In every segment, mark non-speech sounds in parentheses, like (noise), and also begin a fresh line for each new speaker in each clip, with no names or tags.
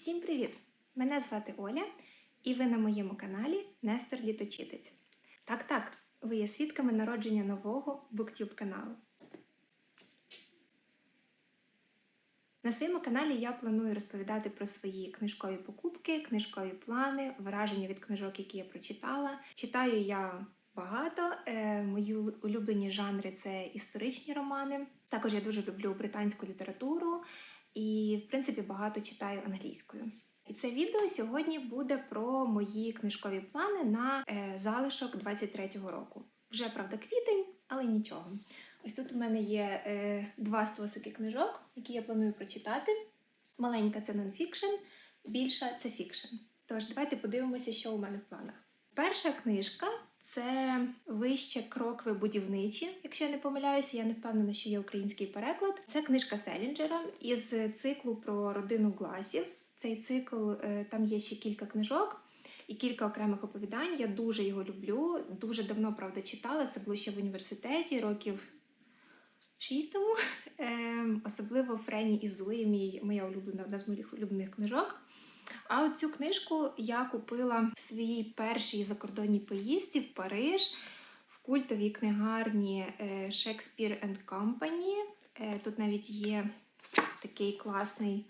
Всім привіт! Мене звати Оля, і ви на моєму каналі Нестор Літочитець. Так, так, ви є свідками народження нового BookTube каналу. На своєму каналі я планую розповідати про свої книжкові покупки, книжкові плани, враження від книжок, які я прочитала. Читаю я багато. Е, мої улюблені жанри це історичні романи. Також я дуже люблю британську літературу і, в принципі, багато читаю англійською. І це відео сьогодні буде про мої книжкові плани на е, залишок 23-го року. Вже правда квітень, але нічого. Ось тут у мене є е, два стосики книжок, які я планую прочитати. Маленька це нонфікшн, більша це фікшн. Тож давайте подивимося, що у мене в планах. Перша книжка це вище крокви будівничі. Якщо я не помиляюся, я не впевнена, що є український переклад. Це книжка Селінджера із циклу про родину Гласів. Цей цикл е, там є ще кілька книжок і кілька окремих оповідань. Я дуже його люблю. Дуже давно правда читала. Це було ще в університеті, років шість тому. Ем, особливо Френі Ізуї, мій моя улюблена одна з моїх улюблених книжок. А от цю книжку я купила в своїй першій закордонній поїздці в Париж в культовій книгарні е, Shakespeare and Company. Е, Тут навіть є такий класний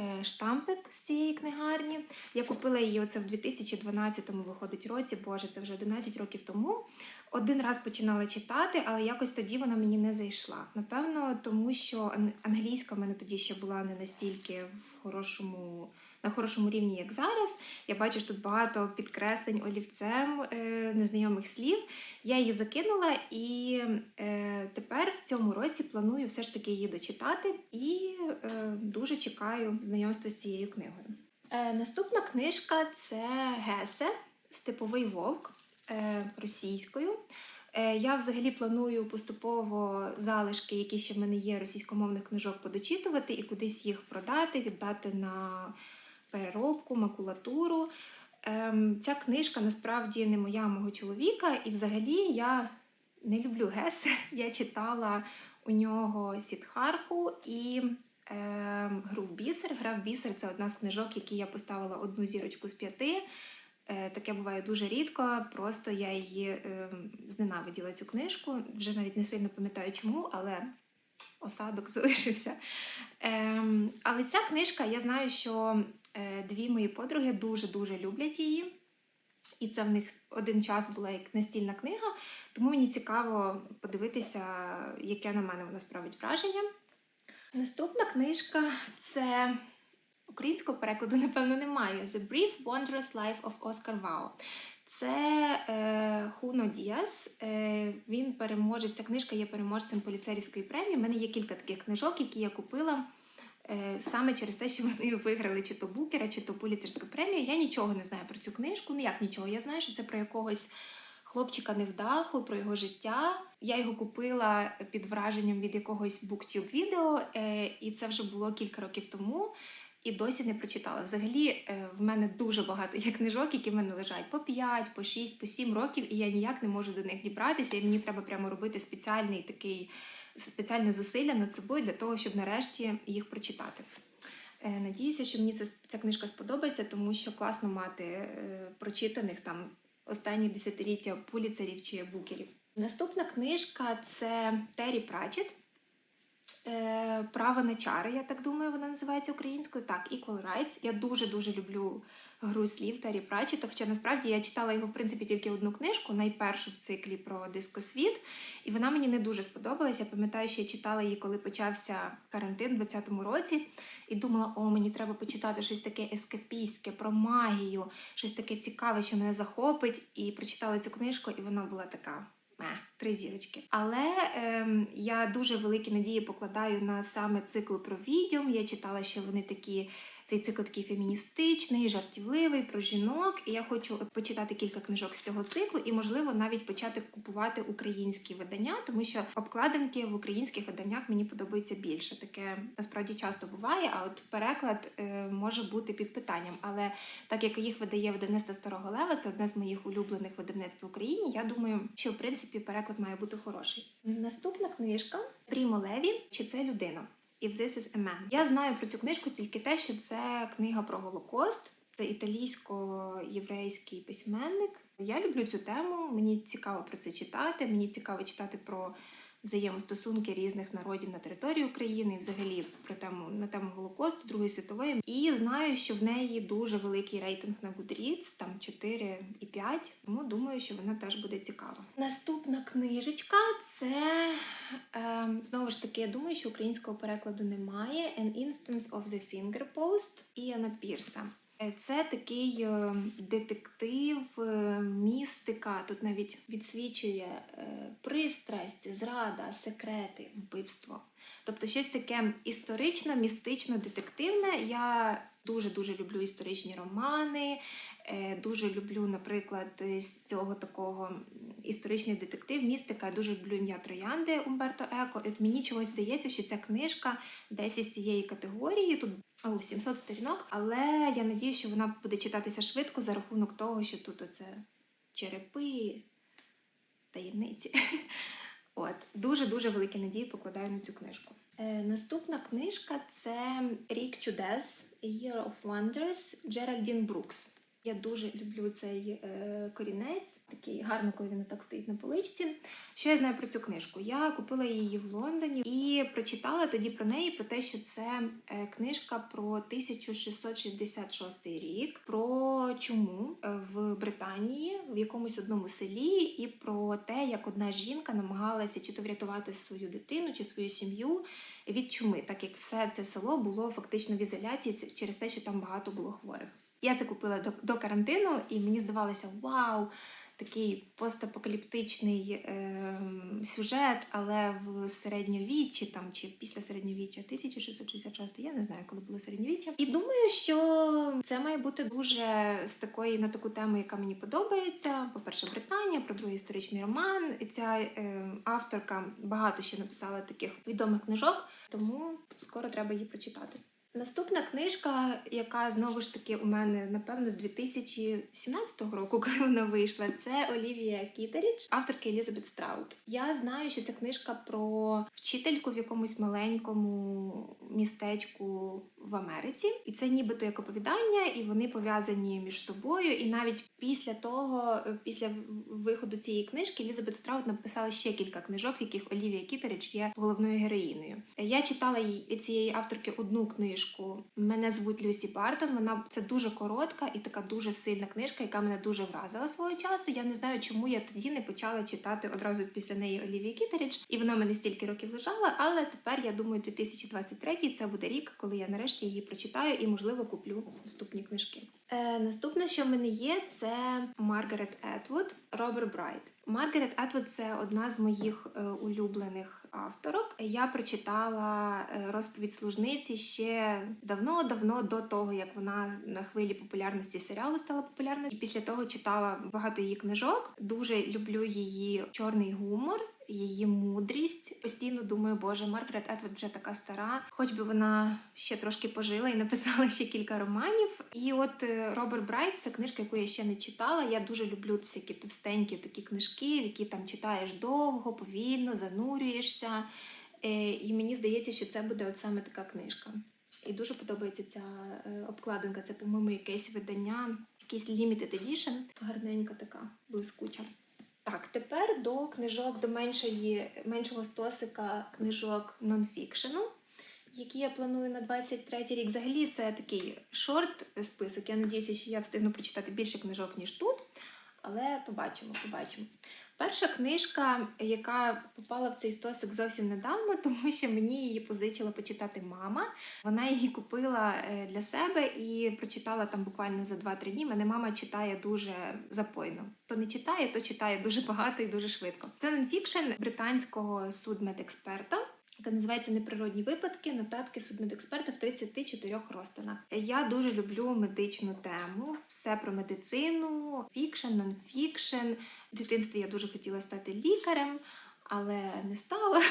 е, штампик з цієї книгарні. Я купила її оце в 2012 виходить році, боже, це вже 11 років тому. Один раз починала читати, але якось тоді вона мені не зайшла. Напевно, тому що англійська в мене тоді ще була не настільки в хорошому. На хорошому рівні, як зараз. Я бачу, що тут багато підкреслень олівцем е, незнайомих слів. Я її закинула і е, тепер в цьому році планую все ж таки її дочитати і е, дуже чекаю знайомства з цією книгою. Е, наступна книжка це Гесе Степовий вовк е, російською. Е, Я взагалі планую поступово залишки, які ще в мене є російськомовних книжок, подочитувати і кудись їх продати, віддати на переробку, макулатуру. Ем, Ця книжка насправді не моя, а мого чоловіка, і взагалі я не люблю Гесе. (laughs) Я читала у нього Сідхарху і ем, гру в бісер. Гра в бісер це одна з книжок, які я поставила одну зірочку з п'яти. Е, Таке буває дуже рідко. Просто я її ем, зненавиділа цю книжку. Вже навіть не сильно пам'ятаю чому, але осадок (laughs) залишився. Ем, але ця книжка, я знаю, що е, дві мої подруги дуже-дуже люблять її. І це в них один час була як настільна книга, тому мені цікаво подивитися, яке на мене вона справить враження. Наступна книжка це українського перекладу, напевно, немає. The Brief Wondrous Life of Oscar Wao. Це е, Хуно Діас. Е, він переможець. Ця книжка є переможцем поліцерівської премії. У мене є кілька таких книжок, які я купила е, саме через те, що вони виграли чи то Букера, чи то поліцерську премію. Я нічого не знаю про цю книжку. Ну як нічого. Я знаю, що це про якогось хлопчика невдаху, про його життя. Я його купила під враженням від якогось BookTube відео, е, і це вже було кілька років тому. І досі не прочитала. Взагалі, е, в мене дуже багато є книжок, які в мене лежать по 5, по 6, по 7 років, і я ніяк не можу до них дібратися. І мені треба прямо робити спеціальний такий спеціальне зусилля над собою для того, щоб нарешті їх прочитати. Е, Надіюся, що мені ця, книжка сподобається, тому що класно мати е, прочитаних там останні десятиліття пуліцерів чи букерів. Наступна книжка це Террі Пратчет. Е, Право на чари, я так думаю, вона називається українською. Так, Equal Rights. Я дуже-дуже люблю гру слів Террі Пратчета, хоча насправді я читала його, в принципі, тільки одну книжку, найпершу в циклі про дискосвіт, і вона мені не дуже сподобалась. Я пам'ятаю, що я читала її, коли почався карантин у 2020 році, і думала, о, мені треба почитати щось таке ескапістське, про магію, щось таке цікаве, що мене захопить. І прочитала цю книжку, і вона була така. Ме, три зірочки. Але ем, я дуже великі надії покладаю на саме цикл про відьом. Я читала, що вони такі. Цей цикл такий феміністичний, жартівливий про жінок. І я хочу почитати кілька книжок з цього циклу, і, можливо, навіть почати купувати українські видання, тому що обкладинки в українських виданнях мені подобаються більше. Таке насправді часто буває. А от переклад е, може бути під питанням. Але так як їх видає видавництво Старого Лева, це одне з моїх улюблених видавництв в Україні. Я думаю, що в принципі переклад має бути хороший. Наступна книжка Прімо Леві чи це людина. If This Is a Man. Я знаю про цю книжку тільки те, що це книга про Голокост. Це італійсько-єврейський письменник. Я люблю цю тему. Мені цікаво про це читати. Мені цікаво читати про взаємостосунки різних народів на території України, і взагалі про тему на тему Голокосту Другої світової. І знаю, що в неї дуже великий рейтинг на Goodreads, там 4,5, тому думаю, що вона теж буде цікава. Наступна книжечка це е, знову ж таки, я думаю, що українського перекладу немає. An Instance of the Finger Post Іана Пірса. Е, Це такий е, детектив, е, містика. Тут навіть відсвічує пристрасть, зрада, секрети, вбивство. Тобто щось таке історично, містично, детективне. Я дуже дуже люблю історичні романи. Е, Дуже люблю, наприклад, з цього такого історичний детектив, містика. Я дуже люблю ім'я Троянди Умберто Еко. І от мені чогось здається, що ця книжка десь із цієї категорії. Тут о, 700 сторінок, але я надію, що вона буде читатися швидко за рахунок того, що тут оце черепи, таємниці. (laughs) От, дуже-дуже великі надії покладаю на цю книжку. Е, наступна книжка це Рік чудес Year of Wonders Джеральдін Брукс. Я дуже люблю цей е, корінець, такий гарно, коли він так стоїть на поличці. Що я знаю про цю книжку? Я купила її в Лондоні і прочитала тоді про неї, про те, що це е, книжка про 1666 рік, про чуму е, в Британії, в якомусь одному селі, і про те, як одна жінка намагалася чи то врятувати свою дитину, чи свою сім'ю від чуми, так як все це село було фактично в ізоляції через те, що там багато було хворих. Я це купила до, до карантину, і мені здавалося, вау, такий постапокаліптичний ем, сюжет, але в середньовіччі там чи після середньовіччя 1666, я не знаю, коли було середньовіччя. І думаю, що це має бути дуже з такої на таку тему, яка мені подобається. По-перше, Британія, про другий історичний роман. Ця ем, авторка багато ще написала таких відомих книжок, тому скоро треба її прочитати. Наступна книжка, яка знову ж таки у мене напевно з 2017 року, (laughs) коли вона вийшла, це Олівія Кітеріч, авторки Елізабет Страут. Я знаю, що це книжка про вчительку в якомусь маленькому містечку в Америці, і це нібито як оповідання, і вони пов'язані між собою. І навіть після того, після виходу цієї книжки, Елізабет Страут написала ще кілька книжок, в яких Олівія Кітеріч є головною героїною. Я читала цієї авторки одну книжку. Мене звуть Люсі Бартон. Вона це дуже коротка і така дуже сильна книжка, яка мене дуже вразила свого часу. Я не знаю, чому я тоді не почала читати одразу після неї Олівії Кітеріч, і вона мене стільки років лежала. Але тепер я думаю, 2023 це буде рік, коли я нарешті її прочитаю і, можливо, куплю наступні книжки. Е, наступне, що в мене є, це Маргарет Етвуд, Роберт Брайт. Маргарет Етвуд це одна з моїх е, улюблених авторок. Я прочитала е, розповідь служниці ще давно-давно до того, як вона на хвилі популярності серіалу стала популярною. І після того читала багато її книжок. Дуже люблю її чорний гумор. Її мудрість постійно думаю, боже, Маргарет Етвуд вже така стара, хоч би вона ще трошки пожила і написала ще кілька романів. І от е, Роберт Брайт це книжка, яку я ще не читала. Я дуже люблю всякі товстенькі такі книжки, які там читаєш довго, повільно, занурюєшся. Е, І мені здається, що це буде от саме така книжка. І дуже подобається ця е, обкладинка. Це, по-моєму, якесь видання, якийсь limited edition. Гарненька така, блискуча. Так, тепер до книжок, до меншої, меншого стосика книжок нонфікшену, які я планую на 23 рік. Взагалі це такий шорт список. Я надіюся, що я встигну прочитати більше книжок, ніж тут. Але побачимо, побачимо. Перша книжка, яка попала в цей стосик зовсім недавно, (laughs) тому що мені її позичила почитати мама. Вона її купила е, для себе і прочитала там буквально за 2-3 дні. Мене мама читає дуже запойно. То не читає, то читає дуже (laughs) багато і дуже швидко. Це нонфікшн британського судмедексперта. Яка називається Неприродні випадки, нотатки судмедексперта в 34 розтинах. Я дуже люблю медичну тему, все про медицину, фікшн, нонфікшн. В дитинстві я дуже хотіла стати лікарем, але не стала.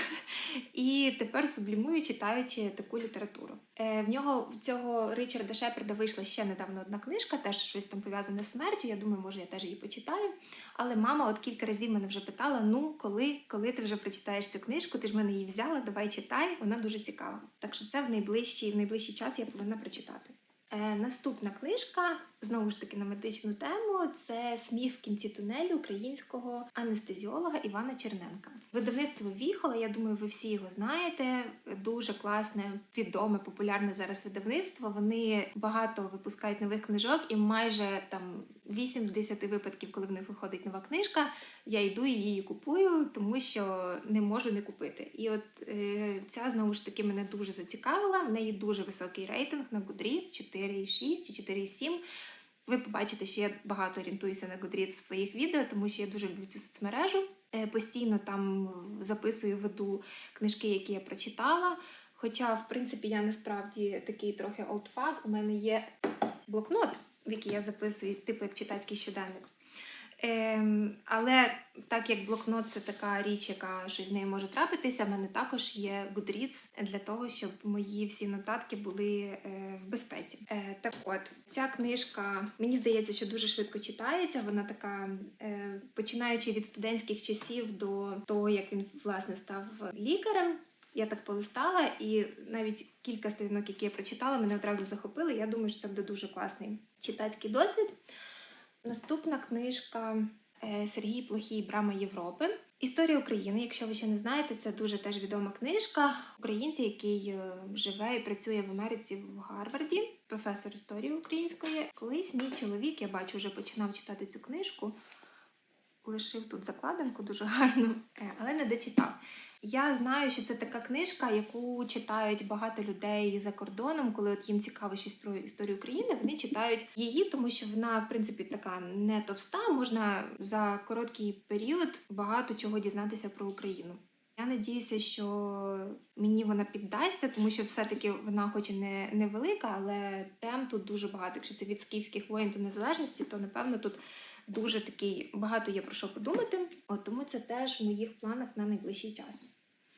І тепер сублімую, читаючи таку літературу. Е, в нього в цього Ричарда Шеперда вийшла ще недавно одна книжка, теж щось там пов'язане з смертю. Я думаю, може, я теж її почитаю. Але мама от кілька разів мене вже питала: ну, коли, коли ти вже прочитаєш цю книжку, ти ж мене її взяла, давай читай, вона дуже цікава. Так що це в найближчий, в найближчий час я повинна прочитати. Е, наступна книжка знову ж таки на медичну тему. Це сміх в кінці тунелю українського анестезіолога Івана Черненка. Видавництво Віхола. Я думаю, ви всі його знаєте. Дуже класне, відоме, популярне зараз видавництво. Вони багато випускають нових книжок, і майже там 8 з 10 випадків, коли в них виходить нова книжка, я йду і її купую, тому що не можу не купити. І от е, ця знову ж таки мене дуже зацікавила. В неї дуже високий рейтинг на Goodreads 4,6 чи 4,7. Ви побачите, що я багато орієнтуюся на Goodreads в своїх відео, тому що я дуже люблю цю соцмережу. Е, Постійно там записую, веду книжки, які я прочитала. Хоча, в принципі, я насправді такий трохи олдфак. У мене є блокнот, в який я записую, типу як читацький щоденник. Ем, але так як блокнот це така річ, яка щось з нею може трапитися, в мене також є Goodreads для того, щоб мої всі нотатки були е, в безпеці. Е, так от, ця книжка, мені здається, що дуже швидко читається. Вона така, е, починаючи від студентських часів до того, як він власне став лікарем. Я так полистала, і навіть кілька сторінок, які я прочитала, мене одразу захопили. Я думаю, що це буде дуже класний читацький досвід. Наступна книжка е, Сергій Плохій Брама Європи. Історія України. Якщо ви ще не знаєте, це дуже теж відома книжка. Українці, який е, живе і працює в Америці в Гарварді, професор історії української. Колись мій чоловік, я бачу, вже починав читати цю книжку. Лишив тут закладинку дуже гарну, е, але не дочитав. Я знаю, що це така книжка, яку читають багато людей за кордоном, коли от їм цікаво щось про історію України. Вони читають її, тому що вона, в принципі, така не товста. Можна за короткий період багато чого дізнатися про Україну. Я надіюся, що мені вона піддасться, тому що все-таки вона, хоч і не невелика, але тем тут дуже багато. Якщо це від скіфських воїн до незалежності, то напевно тут дуже такий багато є про що подумати. От тому це теж в моїх планах на найближчий час.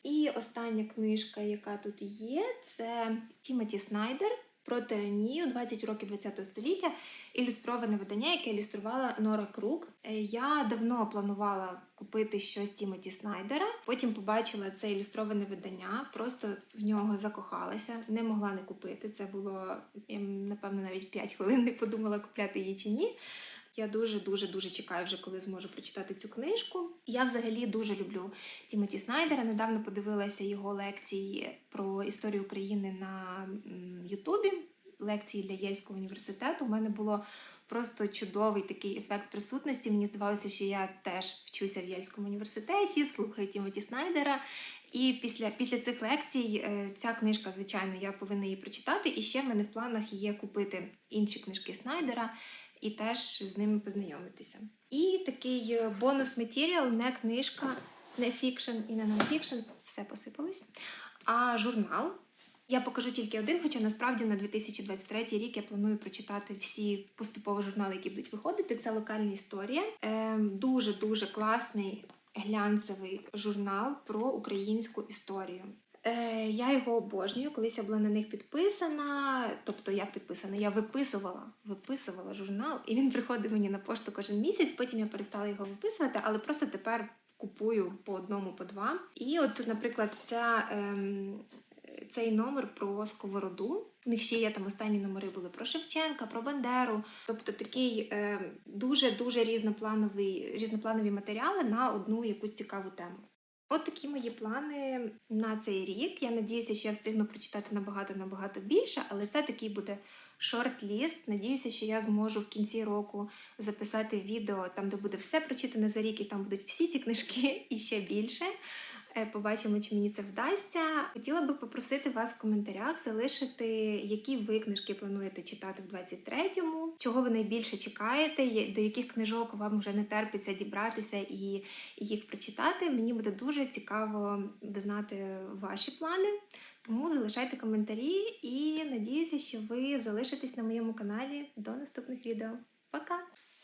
І остання книжка, яка тут є, це Тімоті Снайдер про тиранію 20 років ХХ століття, ілюстроване видання, яке ілюструвала Нора Крук. Е, Я давно планувала купити щось Тімоті Снайдера. Потім побачила це ілюстроване видання, просто в нього закохалася, не могла не купити. Це було я, напевно навіть 5 хвилин не подумала купляти її чи ні. Я дуже дуже дуже чекаю вже, коли зможу прочитати цю книжку. Я взагалі дуже люблю Тімоті Снайдера. Недавно подивилася його лекції про історію України на Ютубі. Лекції для Єльського університету. У мене було просто чудовий такий ефект присутності. Мені здавалося, що я теж вчуся в Єльському університеті, слухаю Тімоті Снайдера. І після, після цих лекцій е, ця книжка, звичайно, я повинна її прочитати. І ще в мене в планах є купити інші книжки Снайдера і теж з ними познайомитися. І такий е, бонус матеріал, не книжка, не фікшн і не нонфікшн, все посипалось. А журнал. Я покажу тільки один, хоча насправді на 2023 рік я планую прочитати всі поступові журнали, які будуть виходити. Це локальна історія. Дуже дуже класний глянцевий журнал про українську історію. Е, я його обожнюю. Колись я була на них підписана. Тобто, як підписана, я виписувала, виписувала журнал, і він приходив мені на пошту кожен місяць. Потім я перестала його виписувати, але просто тепер купую по одному, по два. І от, наприклад, ця. Ем, цей номер про сковороду. У них ще є там останні номери були про Шевченка, про Бандеру. Тобто такий е, дуже дуже різноплановий, різнопланові матеріали на одну якусь цікаву тему. От такі мої плани на цей рік. Я надіюся, що я встигну прочитати набагато набагато більше, але це такий буде шорт-ліст. Надіюся, що я зможу в кінці року записати відео там, де буде все прочитане за рік, і там будуть всі ці книжки (laughs) і ще більше. Е, Побачимо, чи мені це вдасться. Хотіла би попросити вас в коментарях залишити, які ви книжки плануєте читати в 23-му, чого ви найбільше чекаєте, до яких книжок вам вже не терпиться дібратися і їх прочитати. Мені буде дуже цікаво знати ваші плани. Тому залишайте коментарі і надіюся, що ви залишитесь на моєму каналі до наступних відео. Пока!